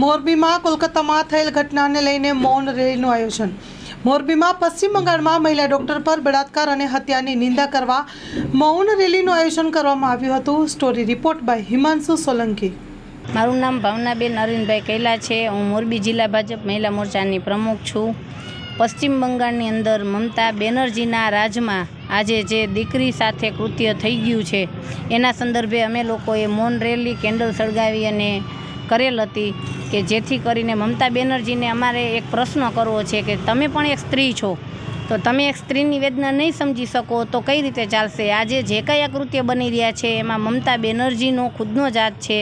મોરબીમાં કોલકાતામાં થયેલ ઘટનાને લઈને મૌન રેલીનું આયોજન. મોરબીમાં પશ્ચિમ બંગાળમાં મહિલા ડોક્ટર પર બળાત્કાર અને હત્યાની નિંદા કરવા મૌન રેલીનું આયોજન કરવામાં આવ્યું હતું. Story report by Himanshu Solanki. મારું નામ ભાવનાબેન અરવિંદભાઈ કૈલા છે. હું મોરબી જિલ્લા ભાજપ મહિલા મોરચાની પ્રમુખ છું. પશ્ચિમ બંગાળની અંદર મમતા બેનર્જીના રાજમાં આજે જે દીકરી સાથે કૃત્ય થઈ ગયું છે, એના સંદર્ભે અમે લોકોએ મૌન રેલી, કેન્ડલ સળગાવી અને કરેલ હતી કે જેથી કરીને મમતા બેનર્જીને અમારે એક પ્રશ્ન કરવો છે કે તમે પણ એક સ્ત્રી છો, તો તમે એક સ્ત્રીની વેદના નહીં સમજી શકો, તો કઈ રીતે ચાલશે? આજે જે કંઈ આકૃત્ય બની રહ્યા છે, એમાં મમતા બેનર્જીનો ખુદનો જાત છે.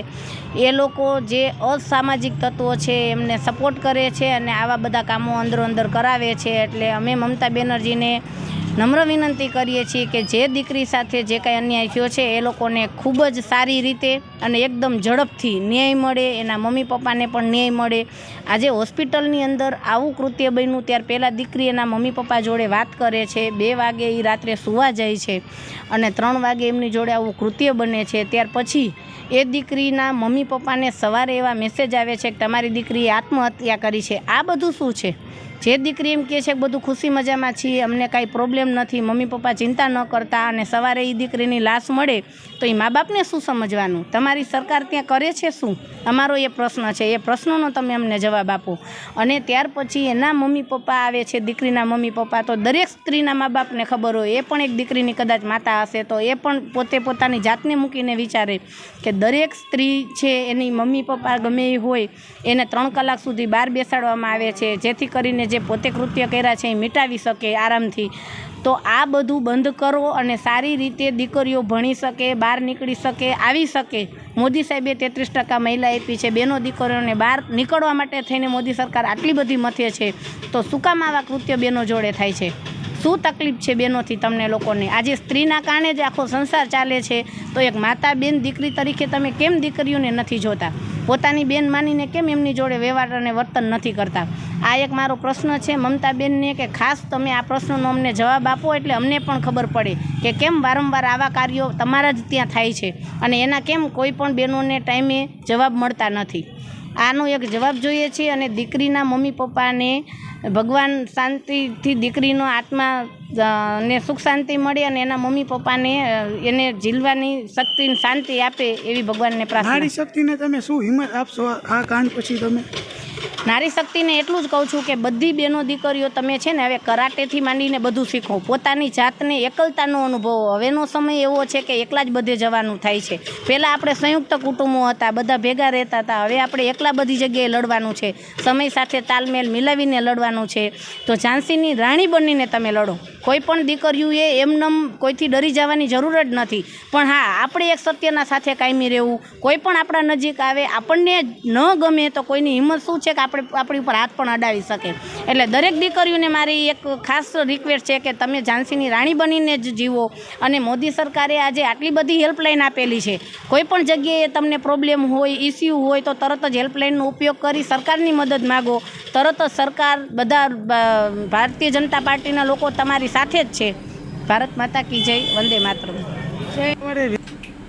એ લોકો જે અસામાજિક તત્વો છે, એમને સપોર્ટ કરે છે અને આવા બધા કામો અંદરો અંદર કરાવે છે, એટલે અમે મમતા બેનર્જીને નમ્ર વિનંતી કરીએ છીએ કે જે દીકરી સાથે જે કાંઈ અન્યાય થયો છે, એ લોકોને ખૂબ જ સારી રીતે અને એકદમ ઝડપથી ન્યાય મળે, એના મમ્મી પપ્પાને પણ ન્યાય મળે. આજે હોસ્પિટલની અંદર આવું કૃત્ય બન્યું, ત્યાર પહેલાં દીકરી એના મમ્મી પપ્પા જોડે વાત કરે છે. બે વાગે એ રાત્રે સૂવા જાય છે અને ત્રણ વાગે એમની જોડે આવું કૃત્ય બને છે. ત્યાર પછી એ દીકરીના મમ્મી પપ્પાને સવારે એવા મેસેજ આવે છે કે તમારી દીકરીએ આત્મહત્યા કરી છે. આ બધું શું છે? જે દીકરી એમ કહે છે કે બધું ખુશી મજામાં છીએ, અમને કાંઈ પ્રોબ્લેમ નથી, મમ્મી પપ્પા ચિંતા ન કરતા અને સવારે એ દીકરીની લાશ મળે, તો એ મા બાપને શું સમજવાનું? તમારી સરકાર ત્યાં કરે છે શું? અમારો એ પ્રશ્ન છે. એ પ્રશ્નનો તમે અમને જવાબ આપો. અને ત્યાર પછી એના મમ્મી પપ્પા આવે છે, દીકરીના મમ્મી પપ્પા, તો દરેક સ્ત્રીના મા બાપને ખબર હોય. એ પણ એક દીકરીની કદાચ માતા હશે, તો એ પણ પોતે પોતાની જાતને મૂકીને વિચારે કે દરેક સ્ત્રી છે, એની મમ્મી પપ્પા ગમે એ હોય, એને ત્રણ કલાક સુધી બહાર બેસાડવામાં આવે છે. જેથી કરીને જે પોતે કૃત્ય કર્યા છે, એ મિટાવી શકે આરામથી. તો આ બધું બંધ કરો અને સારી રીતે દીકરીઓ ભણી શકે, બહાર નીકળી શકે, આવી શકે. મોદી સાહેબે તેત્રીસ ટકા મહિલા આપી છે. બેનો દીકરીઓને બહાર નીકળવા માટે થઈને મોદી સરકાર આટલી બધી મથે છે. તો શું કામ આવા કૃત્ય બેનો જોડે થાય છે. શું તકલીફ છે બેનોથી તમને લોકોને? આજે સ્ત્રીના કારણે જ આખો સંસાર ચાલે છે. તો એક માતા બેન દીકરી તરીકે તમે કેમ દીકરીઓને નથી જોતા? પોતાની બેન માનીને કેમ એમની જોડે વ્યવહાર અને વર્તન નથી કરતા? આ એક મારો પ્રશ્ન છે મમતાબેનને કે ખાસ તમે આ પ્રશ્નનો અમને જવાબ આપો એટલે અમને પણ ખબર પડે કે કેમ વારંવાર આવા કાર્યો તમારા જ ત્યાં થાય છે. અને એના કેમ કોઈ પણ બહેનોને ટાઈમે જવાબ મળતા નથી. આનો એક જવાબ જોઈએ છે અને દીકરીના મમ્મી પપ્પાને ભગવાન શાંતિથી દીકરીનો આત્મા ને સુખ શાંતિ મળે અને એના મમ્મી પપ્પાને એને જીલવાની શક્તિ શાંતિ આપે એવી ભગવાનને પ્રાર્થના. શક્તિને તમે શું હિંમત આપશો આ કાંડ પછી તમે? નારી શક્તિને એટલું જ કહું છું કે બધી બહેનો દીકરીઓ તમે છે ને હવે કરાટેથી માંડીને બધું શીખો. પોતાની જાતને એકલતાનો અનુભવ. હવેનો સમય એવો છે કે એકલા જ બધે જવાનું થાય છે. પહેલાં આપણે સંયુક્ત કુટુંબો હતા, બધા ભેગા રહેતા હતા. હવે આપણે એકલા બધી જગ્યાએ લડવાનું છે. સમય સાથે તાલમેલ મિલાવીને લડવાનું છે. તો ઝાંસીની રાણી બનીને તમે લડો. કોઈ પણ દીકરીઓએ એમનેમ કોઈથી ડરી જવાની જરૂર જ નથી. પણ હા, આપણે એક સત્યના સાથે કાયમી રહેવું. કોઈ પણ આપણા નજીક આવે, આપણને ન ગમે તો કોઈની હિંમત શું છે કે આપણે આપણી ઉપર હાથ પણ અડાવી શકે. એટલે દરેક દીકરીઓને મારી એક ખાસ રિક્વેસ્ટ છે કે તમે ઝાંસીની રાણી બનીને જ જીવો. અને મોદી સરકારે આજે આટલી બધી હેલ્પલાઇન આપેલી છે. કોઈ પણ જગ્યાએ તમને પ્રોબ્લેમ હોય ઇસ્યુ હોય, તો તરત જ હેલ્પલાઇનનો ઉપયોગ કરી સરકારની મદદ માગો. તરત જ સરકાર બધા ભારતીય જનતા પાર્ટીના લોકો તમારી સાથે જ છે. ભારત માતા કી જય, વંદે માતરમ. તમારે